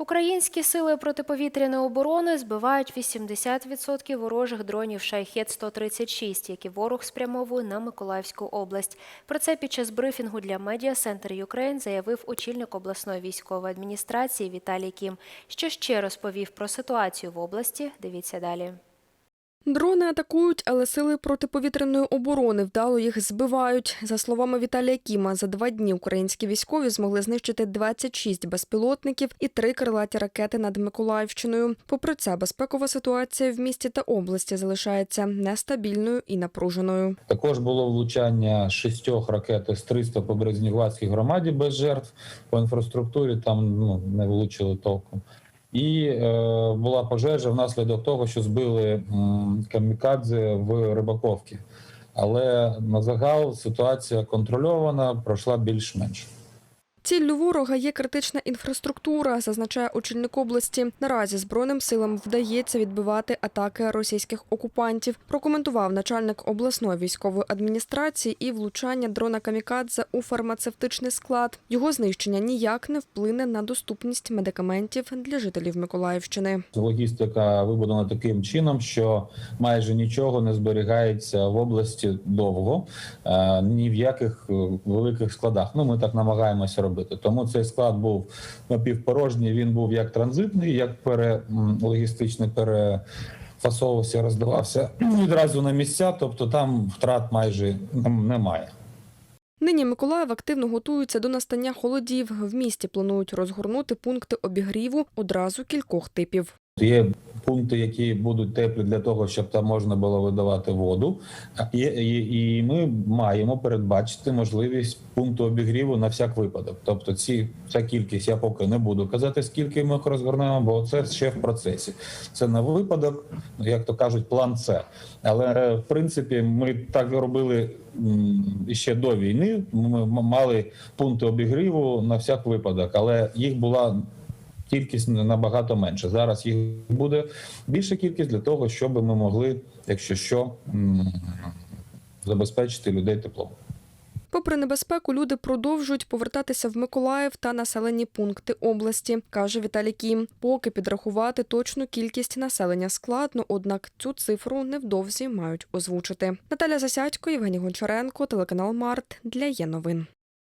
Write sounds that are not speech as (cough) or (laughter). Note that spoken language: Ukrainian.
Українські сили протиповітряної оборони збивають 80% ворожих дронів шайхет 136 які ворог спрямовує на Миколаївську область. Про це під час брифінгу для медіа Центр Юкрейн заявив очільник обласної військової адміністрації Віталій Кім. Що ще розповів про ситуацію в області, дивіться далі. Дрони атакують, але сили протиповітряної оборони вдало їх збивають. За словами Віталія Кіма, за два дні українські військові змогли знищити 26 безпілотників і три крилаті ракети над Миколаївщиною. Попри це, безпекова ситуація в місті та області залишається нестабільною і напруженою. Також було влучання шістьох ракет С-300 по Березнігвадській громаді без жертв. По інфраструктурі там ну, не влучили толком. І е, була пожежа внаслідок того, що збили камікадзе в Рибаковці. Але на загал ситуація контрольована, пройшла більш-менш. Ціллю ворога є критична інфраструктура, зазначає очільник області. Наразі збройним силам вдається відбивати атаки російських окупантів. Прокоментував начальник обласної військової адміністрації і влучання дрона камікадзе у фармацевтичний склад. Його знищення ніяк не вплине на доступність медикаментів для жителів Миколаївщини. Логістика вибудована таким чином, що майже нічого не зберігається в області довго, е, ні в яких е, великих складах. Ну ми так намагаємося робити. Тому цей склад був напівпорожній. Він був як транзитний, як пере логістичний перефасовувався, роздавався (clears throat) відразу на місця. Тобто там втрат майже немає. Нині Миколаїв активно готується до настання холодів. В місті планують розгорнути пункти обігріву одразу кількох типів. Є пункти, які будуть теплі для того, щоб там можна було видавати воду. Є, і, і ми маємо передбачити можливість пункту обігріву на всяк випадок. Тобто, ці ця кількість я поки не буду казати, скільки ми їх розгорнемо, бо це ще в процесі. Це на випадок, як то кажуть, план С. Але е, в принципі ми так робили ще до війни. Ми мали пункти обігріву на всяк випадок, але їх була кількість набагато менше. Зараз їх буде більша кількість для того, щоб ми могли, якщо що, забезпечити людей теплом. Попри небезпеку, люди продовжують повертатися в Миколаїв та населені пункти області, каже Віталій Кім. Поки підрахувати точну кількість населення складно, однак цю цифру невдовзі мають озвучити. Наталя Засядько, Євгеній Гончаренко, телеканал Март для є новин.